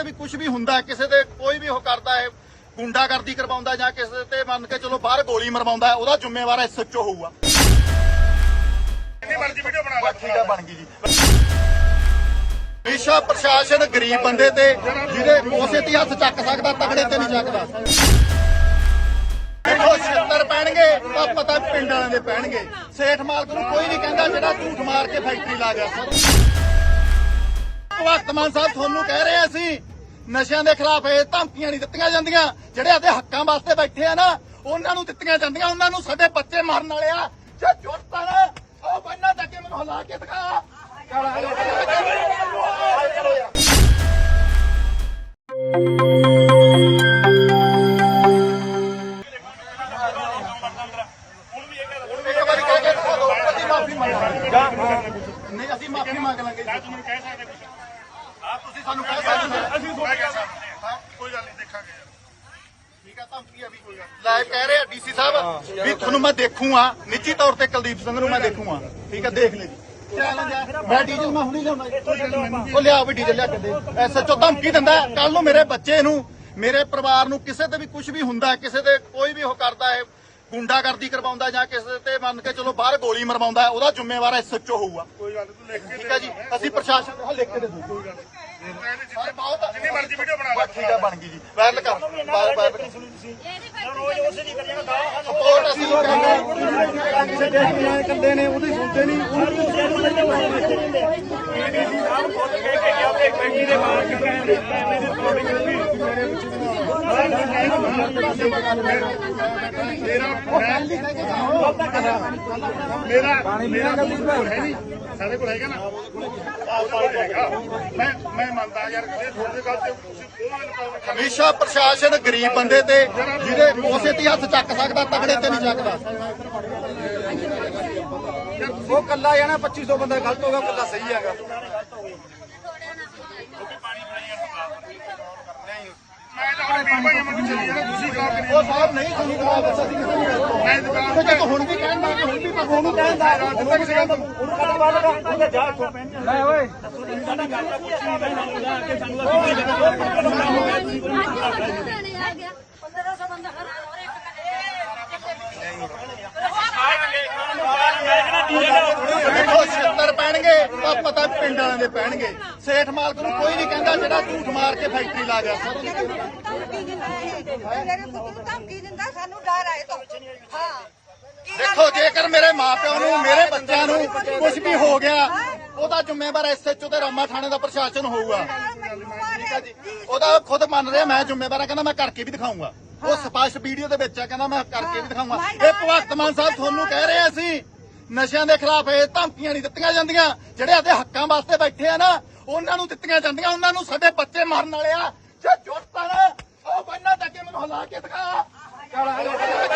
ਤੇ ਵੀ ਕੁਝ ਵੀ ਹੁੰਦਾ ਕਿਸੇ ਤੇ ਕੋਈ ਵੀ ਉਹ ਕਰਦਾ ਹੈ ਗੁੰਡਾਗਰਦੀ ਕਰਵਾਉਂਦਾ ਜਾਂ ਕਿਸੇ ਤੇ ਮੰਨ ਕੇ ਚਲੋ ਬਾਹਰ ਗੋਲੀ ਮਰਵਾਉਂਦਾ ਉਹਦਾ ਜ਼ਿੰਮੇਵਾਰ ਐਸਐਚਓ ਹੋਊਗਾ। ਜਿੰਨੀ ਮਰਜ਼ੀ ਵੀਡੀਓ ਬਣਾ ਬਸ ਠੀਕ ਆ ਬਣ ਗਈ ਜੀ। ਹਮੇਸ਼ਾ ਪ੍ਰਸ਼ਾਸਨ ਗਰੀਬ ਬੰਦੇ ਤੇ ਜਿਹਦੇ ਉਸੇ ਤੇ ਹੱਥ ਚੱਕ ਸਕਦਾ ਤਗੜੇ ਤੇ ਨਹੀਂ ਚੱਕਦਾ। ਦੇਖੋ ਛੱਤਰ ਪੈਣਗੇ ਤਾਂ ਪਤਾ ਪਿੰਡ ਵਾਲਿਆਂ ਦੇ ਪੈਣਗੇ। ਸੇਠ ਮਾਲਕ ਨੂੰ ਕੋਈ ਨਹੀਂ ਕਹਿੰਦਾ ਜਿਹੜਾ ਝੂਠ ਮਾਰ ਕੇ ਫੈਕਟਰੀ ਲਾ ਗਿਆ ਸਰ। ਭਗਵੰਤ ਮਾਨ ਸਾਹਿਬ ਤੁਹਾਨੂੰ ਕਹਿ ਰਹੇ ਅਸੀਂ ਨਸ਼ਿਆਂ ਦੇ ਖਿਲਾਫ ਇਹ ਧਮਕੀਆਂ ਨਹੀਂ ਦਿੱਤੀਆਂ ਜਾਂਦੀਆਂ। ਜਿਹੜੇ ਆਦੇ ਹੱਕਾਂ ਵਾਸਤੇ ਬੈਠੇ ਆ ਨਾ, ਉਹਨਾਂ ਨੂੰ ਦਿੱਤੀਆਂ ਜਾਂਦੀਆਂ, ਉਹਨਾਂ ਨੂੰ ਸਾਡੇ ਬੱਚੇ ਮਰਨ ਵਾਲੇ ਆ। ਜੇ ਜੁੱਟ ਨਾ ਉਹ ਬੰਨਾ ਤੱਕ ਮੈਨੂੰ ਹਿਲਾ ਕੇ ਦਿਖਾ। ਚੱਲ ਅਸੀਂ ਮਾਫੀ ਨਹੀਂ, ਅਸੀਂ ਮਾਫੀ ਮੰਗ ਲਾਂਗੇ ਤੁਹਾਨੂੰ ਕਹਿ ਸਕਦੇ ਕੁਝ ਆਪ ਤੁਸੀਂ ਸਾਨੂੰ ਕਹਿ ਸਕਦੇ ਹੋ। ਅਸੀਂ ਥੋੜਾ ਕਹਿ ਸਕਦੇ ਹਾਂ। ਕੋਈ ਗੱਲ ਨਹੀਂ ਦੇਖਾਂਗੇ। ਯਾਰ ਠੀਕ ਆ ਧਮਕੀ ਆ ਵੀ ਕੋਈ ਲਾਈਵ ਕਹਿ ਰਹੇ ਆ ਡੀਸੀ ਸਾਹਿਬ ਵੀ ਤੁਹਾਨੂੰ ਮੈਂ ਦੇਖੂਗਾ ਨਿੱਜੀ ਤੌਰ ਤੇ ਕੁਲਦੀਪ ਸਿੰਘ ਨੂੰ ਮੈਂ ਦੇਖੂਗਾ। ਠੀਕ ਆ ਦੇਖ ਲੈ ਜੀ। ਚੈਲੰਜ ਆ ਮੈਂ ਡੀਜ਼ਲ ਮੈਂ ਹੁਣੀ ਲਿਆਉਣਾ ਉਹ ਲਿਆ ਵੀ ਡੀਜ਼ਲ ਲਿਆ ਕੇ ਦੇ। ਐਸਐਚਓ ਧਮਕੀ ਦਿੰਦਾ ਕੱਲ ਨੂੰ ਮੇਰੇ ਬੱਚੇ ਨੂੰ ਮੇਰੇ ਪਰਿਵਾਰ ਨੂੰ ਕਿਸੇ ਤੇ ਵੀ ਕੁਝ ਵੀ ਹੁੰਦਾ ਕਿਸੇ ਤੇ ਕੋਈ ਵੀ ਉਹ ਕਰਦਾ ਹੈ ਗੁੰਡਾਗਰਦੀ ਕਰਵਾਉਂਦਾ ਜਾਂ ਕਿਸੇ ਤੇ ਮੰਨ ਕੇ ਚਲੋ ਬਾਹਰ ਗੋਲੀ ਮਰਵਾਉਂਦਾ ਹੈ, ਉਹਦਾ ਜ਼ਿੰਮੇਵਾਰ ਐਸਐਚਓ ਹੋਊਗਾ। ਕੋਈ ਗੱਲ ਤੂੰ ਲਿਖ ਕੇ ਠੀਕ ਹੈ ਜੀ? ਅਸੀਂ ਪ੍ਰਸ਼ਾਸਨ ਨੂੰ ਲਿਖ ਕੇ ਦੇ ਦੂੰ ਕੋਈ ਗੱਲ ਨੀ। ਸਾਰੇ ਬਹੁਤ ਆ। ਜਿੰਨੀ ਮਰਜ਼ੀ ਵੀਡੀਓ ਬਣਾ ਬਸ ਠੀਕ ਆ ਬਣ ਗਈ ਜੀ। ਵਾਇਰਲ ਕਰ ਬਾਰ ਬਾਰ ਸਪੋਰਟ ਅਸੀਂ ਕਹਿੰਦੇ ਕੰਦੇ ਨੇ ਉਹਦੀ ਸੁਣਦੇ ਨਹੀਂ। ਮੇਰਾ ਮੇਰਾ ਕੋਲ ਹੈ ਨਹੀਂ ਸਾਡੇ ਕੋਲ ਹੈਗਾ ਨਾ ਮੈਂ ਮੈਂ ਮੰਨਦਾ ਯਾਰ ਇਹ ਗੱਲ ਤੇ ਤੁਸੀਂ ਹਮੇਸ਼ਾ ਪ੍ਰਸ਼ਾਸਨ ਗਰੀਬ ਬੰਦੇ ਤੇ, ਜਿਹਦੇ ਉਸੇ ਤੇ ਹੱਥ ਚੱਕ ਸਕਦਾ, ਤਗੜੇ ਤੇ ਨਹੀਂ ਚੱਕਦਾ। ਉਹ ਕੱਲਾ ਜਾਣਾ 2500 ਬੰਦਾ ਗਲਤ ਹੋਗਾ ਕੱਲਾ ਸਹੀ ਹੈਗਾ ਮੈਂ ਤਾਂ ਆਪਣੇ ਵੀਰ ਭਾਈਆਂ ਨੂੰ ਚੱਲੀ ਜਾਣਾ ਤੁਸੀਂ ਖਰਾਬ ਕਰੀ ਉਹ ਸਾਹਿਬ ਨਹੀਂ ਸੁਣੀ ਜਵਾਬ ਦੱਸ ਅਸੀਂ ਕਿਸੇ ਨੂੰ ਨਹੀਂ ਮੈਂ ਦੁਕਾਨ ਤੇ ਜੇ ਹੁਣ ਵੀ ਕਹਿਣ ਕਿ ਹੁਣ ਵੀ ਪਰ ਉਹਨੂੰ ਕਹਿੰਦਾ ਦਿੱਤਾ ਕਿਸੇ ਗੱਲ ਤੋਂ ਉਹਨੂੰ ਕੱਟ ਬਾਹਰ ਲਗਾ ਉਹਦੇ ਜਾ ਇੱਥੋਂ। ਲੈ ਓਏ। ਦੇਖੋ ਛੱਤਰ ਪੈਣਗੇ ਤਾਂ ਪਤਾ ਪਿੰਡ ਵਾਲਿਆਂ ਦੇ ਪੈਣਗੇ। ਸੇਠ ਮਾਲਕ ਨੂੰ ਕੋਈ ਨਹੀਂ ਕਹਿੰਦਾ ਜਿਹੜਾ ਝੂਠ ਮਾਰ ਕੇ ਫੈਕਟਰੀ ਲਾ ਗਿਆ। ਸਰ ਧਮਕੀ ਦਿੰਦਾ ਸਾਨੂੰ ਡਰ ਆਏ ਤੋਂ ਹਾਂ। ਕੀ ਗੱਲ ਦੇਖੋ ਜੇਕਰ ਮੇਰੇ ਮਾਪਿਆਂ ਨੂੰ ਮੇਰੇ ਬੱਚਿਆਂ ਨੂੰ ਕੁਝ ਵੀ ਹੋ ਗਿਆ ਉਹਦਾ ਜ਼ਿੰਮੇਵਾਰ ਐਸਐਚਓ ਤੇ ਰਾਮਾ ਥਾਣੇ ਦਾ ਪ੍ਰਸ਼ਾਸਨ ਹੋਊਗਾ। ਉਹਦਾ ਖੁਦ ਮੰਨ ਰਿਹਾ ਮੈਂ ਜ਼ਿੰਮੇਵਾਰ ਆ ਕਹਿੰਦਾ ਮੈਂ ਕਰਕੇ ਵੀ ਦਿਖਾਊਂਗਾ। ਉਹ ਸਪਸ਼ਟ ਵੀਡੀਓ ਦੇ ਵਿੱਚ ਆ ਕਹਿੰਦਾ ਮੈਂ ਕਰਕੇ ਵੀ ਦਿਖਾਊਂਗਾ। ਇਹ ਭਗਵੰਤ ਮਾਨ ਸਾਹਿਬ ਤੁਹਾਨੂੰ ਕਹਿ ਰਹੇ ਅਸੀਂ ਨਸ਼ਿਆਂ ਦੇ ਖਿਲਾਫ ਇਹ ਧਮਕੀਆਂ ਨਹੀਂ ਦਿੱਤੀਆਂ ਜਾਂਦੀਆਂ। ਜਿਹੜੇ ਆਦੇ ਹੱਕਾਂ ਵਾਸਤੇ ਬੈਠੇ ਆ ਨਾ ਉਹਨਾਂ ਨੂੰ ਦਿੱਤੀਆਂ ਜਾਂਦੀਆਂ ਉਹਨਾਂ ਨੂੰ ਸਾਡੇ ਬੱਚੇ ਮਰਨ ਵਾਲੇ ਆ। ਜੇ ਜੁੱਟ ਉਹ ਬੰਨਾ ਤੱਕ ਮੈਨੂੰ ਹਲਾ ਕੇ ਦਿਖਾ। ਚੱਲ ਆ